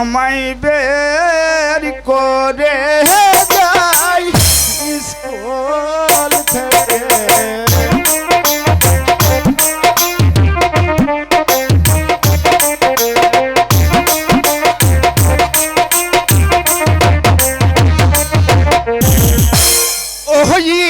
আমায় বের করে যাই স্কুল থেকে Oh, yeah.